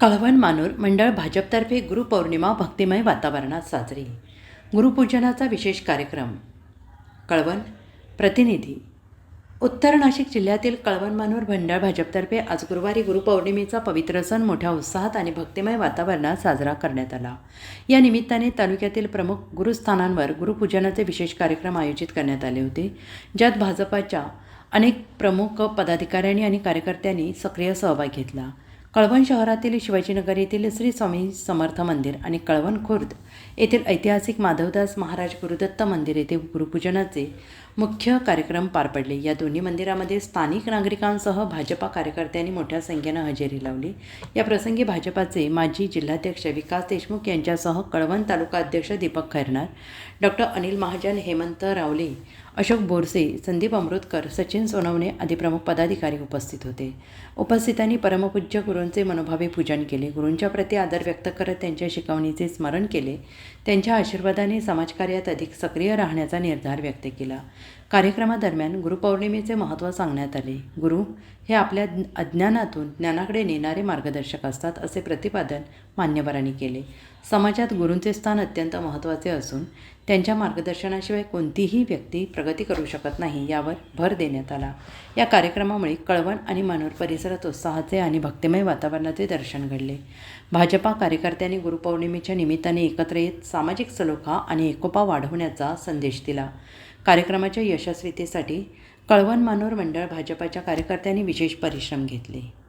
कळवण मानूर मंडळ भाजपतर्फे गुरुपौर्णिमा भक्तिमय वातावरणात साजरी. गुरुपूजनाचा विशेष कार्यक्रम. कळवण प्रतिनिधी. उत्तर नाशिक जिल्ह्यातील कळवण मानूर मंडळ भाजपतर्फे आज गुरुवारी गुरुपौर्णिमेचा पवित्र सण मोठ्या उत्साहात आणि भक्तिमय वातावरणात साजरा करण्यात आला. या निमित्ताने तालुक्यातील प्रमुख गुरुस्थानांवर गुरुपूजनाचे विशेष कार्यक्रम आयोजित करण्यात आले होते. ज्यात भाजपाच्या अनेक प्रमुख पदाधिकाऱ्यांनी आणि कार्यकर्त्यांनी सक्रिय सहभाग घेतला. कळवण शहरातील शिवाजीनगर येथील श्री स्वामी समर्थ मंदिर आणि कळवण खुर्द येथील ऐतिहासिक माधवदास महाराज गुरुदत्त मंदिर येथे गुरुपूजनाचे मुख्य कार्यक्रम पार पडले. या दोन्ही मंदिरामध्ये स्थानिक नागरिकांसह भाजपा कार्यकर्त्यांनी मोठ्या संख्येनं हजेरी लावली. या प्रसंगी भाजपाचे माजी जिल्हाध्यक्ष विकास देशमुख यांच्यासह कळवण तालुका अध्यक्ष दीपक खैरनार डॉक्टर अनिल महाजन हेमंत रावले अशोक बोरसे संदीप अमृतकर सचिन सोनवणे आदी प्रमुख पदाधिकारी उपस्थित होते. उपस्थितांनी परमपूज्य गुरूंचे मनोभावे पूजन केले. गुरूंच्या प्रती आदर व्यक्त करत त्यांच्या शिकवणीचे स्मरण केले. त्यांच्या आशीर्वादाने समाजकार्यात अधिक सक्रिय राहण्याचा निर्धार व्यक्त केला. कार्यक्रमादरम्यान गुरुपौर्णिमेचे महत्त्व सांगण्यात आले. गुरु हे आपल्या अज्ञानातून ज्ञानाकडे नेणारे मार्गदर्शक असतात असे प्रतिपादन मान्यवरांनी केले. समाजात गुरूंचे स्थान अत्यंत महत्त्वाचे असून त्यांच्या मार्गदर्शनाशिवाय कोणतीही व्यक्ती प्रगती करू शकत नाही यावर भर देण्यात आला. या कार्यक्रमामुळे कळवण आणि मानूर परिसरात उत्साहाचे आणि भक्तिमय वातावरणाचे दर्शन घडले. भाजपा कार्यकर्त्यांनी गुरुपौर्णिमेच्या निमित्ताने एकत्र येत सामाजिक सलोखा आणि एकोपा वाढवण्याचा संदेश दिला. कार्यक्रमाच्या यशस्वीतेसाठी कळवण मानोर मंडळ भाजपाच्या कार्यकर्त्यांनी विशेष परिश्रम घेतले.